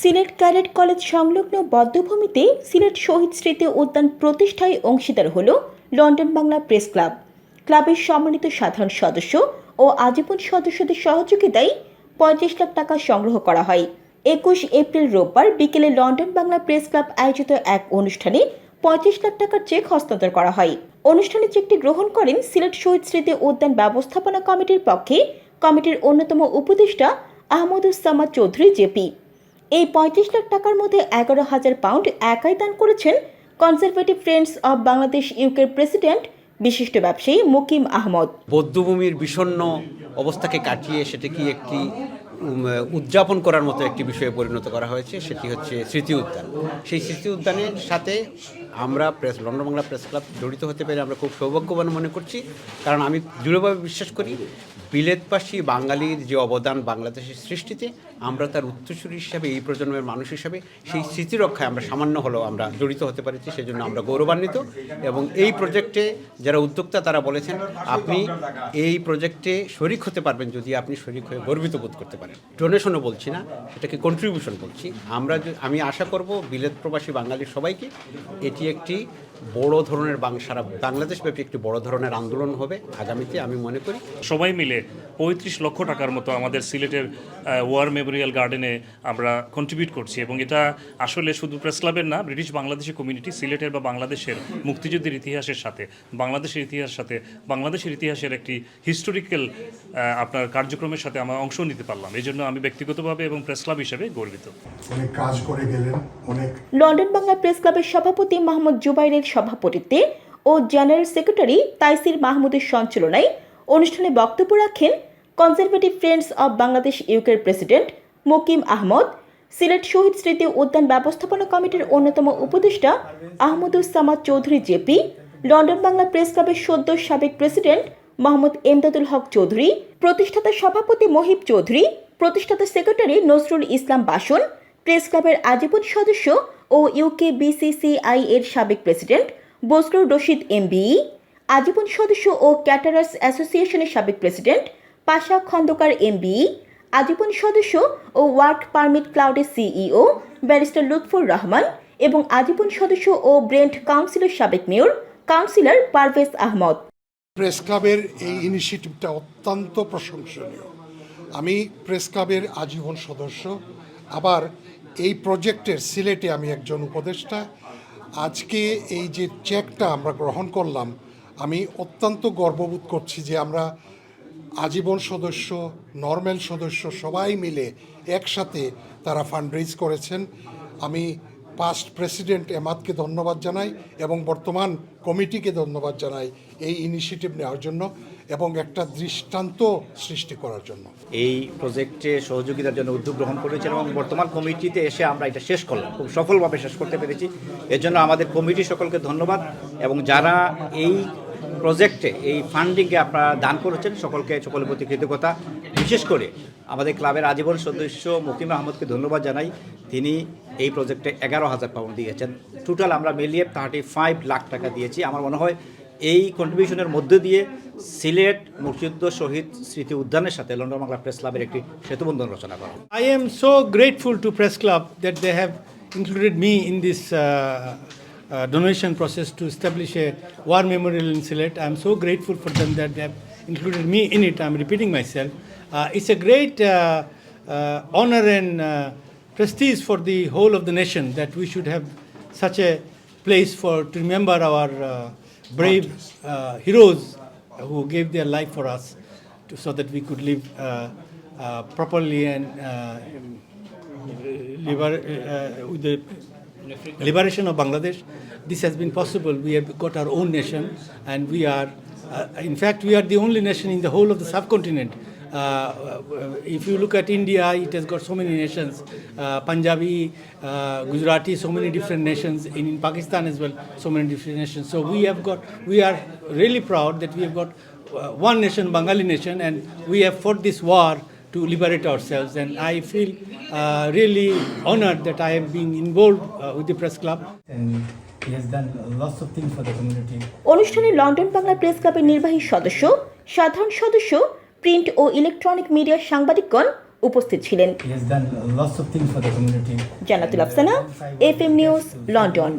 Sylhet cadet college সংলগ্ন বদ্ধভূমিতে সিলেট শহীদ স্মৃতি উদ্যান প্রতিষ্ঠায় অংশীদার হল লন্ডন বাংলা প্রেস ক্লাব। ক্লাবের সম্মানিত সাধারণ সদস্য ও আজীবন সদস্যদের সহযোগিতায় পঁয়ত্রিশ লাখ টাকা সংগ্রহ করা হয়। একুশ এপ্রিল রোববার বিকেলে লন্ডন বাংলা প্রেস ক্লাব আয়োজিত এক অনুষ্ঠানে পঁয়ত্রিশ লাখ টাকার চেক হস্তান্তর করা হয়। অনুষ্ঠানে চেকটি গ্রহণ করেন সিলেট শহীদ স্মৃতি উদ্যান ব্যবস্থাপনা কমিটির পক্ষে কমিটির অন্যতম উপদেষ্টা আহমদুজ্জামান চৌধুরী, জেপি। এই পঁয়ত্রিশ লাখ টাকার মধ্যে এগারো হাজার পাউন্ড একাই দান করেছেন কনজারভেটিভ ফ্রেন্ডস অব বাংলাদেশ ইউকের প্রেসিডেন্ট, বিশিষ্ট ব্যবসায়ী মুকিম আহমদ। বৌদ্ধভূমির বিষণ্ণ অবস্থাকে কাটিয়ে সেটাকে একটি উদযাপন করার মতো একটি বিষয়ে পরিণত করা হয়েছে, সেটি হচ্ছে স্মৃতি উদ্যান। সেই স্মৃতি উদ্যানের সাথে আমরা press, London Bangla press club জড়িত হতে পেরে আমরা খুব সৌভাগ্যবান মনে করছি। কারণ আমি দৃঢ়ভাবে বিশ্বাস করি বিলেতবাসী বাঙালির যে অবদান বাংলাদেশের সৃষ্টিতে, আমরা তার উত্তরসূরি হিসাবে, এই প্রজন্মের মানুষ হিসাবে সেই স্মৃতি রক্ষায় আমরা সামান্য হলেও আমরা জড়িত হতে পেরেছি, সেজন্য আমরা গৌরবান্বিত। এবং এই প্রজেক্টে যারা উদ্যোক্তা, তারা বলেছেন, আপনি এই প্রজেক্টে শরিক হতে পারবেন যদি আপনি শরিক হয়ে গর্বিত বোধ করতে পারেন। ডোনেশনও বলছি না, সেটাকে কন্ট্রিবিউশন বলছি। আমরা আমি আশা করব বিলেত প্রবাসী বাঙালির সবাইকে এটি একটি বড় ধরনের সারা বাংলাদেশব্যাপী একটি বড় ধরনের আন্দোলন হবে। আগামীতে আমি মনে করি সবাই মিলে পঁয়ত্রিশ লক্ষ টাকার মতো আমাদের সিলেটের ওয়ার মেমোরিয়াল গার্ডেনে আমরা কন্ট্রিবিউট করছি এবং এটা আসলে শুধু প্রেস ক্লাবের না ব্রিটিশ বাংলাদেশি কমিউনিটি সিলেটের বা বাংলাদেশের মুক্তিযুদ্ধের ইতিহাসের সাথে বাংলাদেশের ইতিহাসের সাথে বাংলাদেশের ইতিহাসের একটি হিস্টোরিক্যাল আপনার কার্যক্রমের সাথে আমরা অংশ নিতে পারলাম। এই জন্য আমি ব্যক্তিগতভাবে এবং প্রেস ক্লাব হিসেবে গর্বিত। অনেক কাজ করে গেলেন অনেক লন্ডন বাংলা প্রেস ক্লাবের সভাপতি মাহমুদ জুবাইরের সভাপতিত্বে ও জেনারেল সেক্রেটারি তাইসির মাহমুদের সঞ্চালনায় অনুষ্ঠানে বক্তব্য রাখেন কনজারভেটিভ ফ্রেন্ডস অব বাংলাদেশ ইউকের প্রেসিডেন্ট মকিম আহমদ, সিলেট শহীদ স্মৃতি উদ্যান ব্যবস্থাপনা কমিটির অন্যতম উপদেষ্টা Ahmeduzzaman Chowdhury JP, London Bangla press ক্লাবের সদ্য সাবেক প্রেসিডেন্ট মোহাম্মদ এমদাদুল হক চৌধুরী, প্রতিষ্ঠাতা সভাপতি মহিব চৌধুরী, প্রতিষ্ঠাতা সেক্রেটারি নজরুল ইসলাম বাসন, প্রেস ক্লাবের আজীবন সদস্য ও ইউকে বিসিসিআই এর সাবেক প্রেসিডেন্ট বজরুর রশিদ এমবিই আজীবন সদস্য ও ক্যাটারার্স অ্যাসোসিয়েশনের সাবেক প্রেসিডেন্ট, পাশা খন্দকার এমবিই আজীবন সদস্য ও ওয়ার্ক পারমিট ক্লাউডের সিইও, ব্যারিস্টার লুৎফুর রহমান এবং আজীবন সদস্য ও ব্রেন্ট কাউন্সিলের সাবেক mayor, councillor Parvez Ahmed. Press ক্লাবের এই ইনিশিয়েটিভটা অত্যন্ত প্রশংসনীয়। আমি প্রেস ক্লাবের আজীবন সদস্য, আবার এই প্রজেক্টের সিলেটে আমি একজন উপদেষ্টা। আজকে এই যে চেকটা আমরা গ্রহণ করলাম আমি অত্যন্ত গর্ববোধ করছি যে আমরা আজীবন সদস্য নর্মাল সদস্য সবাই মিলে একসাথে তারা ফান্ড রেজ করেছেন। আমি পাস্ট প্রেসিডেন্ট এমাদকে ধন্যবাদ জানাই এবং বর্তমান কমিটিকে ধন্যবাদ জানাই এই ইনিশিয়েটিভ নেওয়ার জন্য এবং একটা দৃষ্টান্ত সৃষ্টি করার জন্য। এই প্রজেক্টে সহযোগিতার জন্য উদ্যোগ গ্রহণ করেছেন এবং বর্তমান কমিটিতে এসে আমরা এটা শেষ করলাম। খুব সফলভাবে শেষ করতে পেরেছি। এর জন্য আমাদের কমিটি সকলকে ধন্যবাদ এবং যারা এই প্রজেক্টে এই ফান্ডিংকে আপনারা দান করেছেন সকলকে সকলের প্রতি কৃতজ্ঞতা। বিশেষ করে আমাদের ক্লাবের আজীবন সদস্য মুকিম আহমদকে ধন্যবাদ জানাই। তিনি এই প্রজেক্টে এগারো হাজার পাউন্ড দিয়েছেন। টোটাল আমরা মিলিয়ে থার্টি ফাইভ লাখ টাকা দিয়েছি। আমার মনে হয় এই কন্ট্রিবিউশনের মধ্য দিয়ে সিলেট মুক্তিযুদ্ধ শহীদ স্মৃতি উদ্যানের সাথে লন্ডন বাংলা প্রেস ক্লাবের একটি সেতুবন্ধন রচনা করা। I am so grateful to press club that they have included me in uh, donation process to establish a war memorial in Sylhet. I am so grateful for them that they have included me in it. I'm repeating myself. Uh, it's a great uh, uh, honor and uh, prestige for the whole of the nation that we should have such a place for to remember our uh, brave uh, heroes who gave their life for us to, so that we could live uh, uh, properly and uh, liber- uh, with the liberation of Bangladesh. This has been possible. We have got our own nation, and we are, uh, in fact, we are the only nation in the whole of the subcontinent. Uh, if you look at India, it has got so many nations uh, Punjabi, uh, Gujarati, so many different nations. In, in Pakistan as well, so many different nations. So we have got, we are really proud that we have got uh, one nation, Bengali nation, and we have fought this war to liberate ourselves. And I feel uh, really honored that I am being involved uh, with the press club. and he has done lots of things for the community. অনুষ্ঠানে London Bangla press ক্লাবের নির্বাহী সদস্য সাধারণ সদস্য print ও electronic মিডিয়ার সাংবাদিকগণ উপস্থিত ছিলেন He has done lots of things for the community. Jannatul Afsana F M news London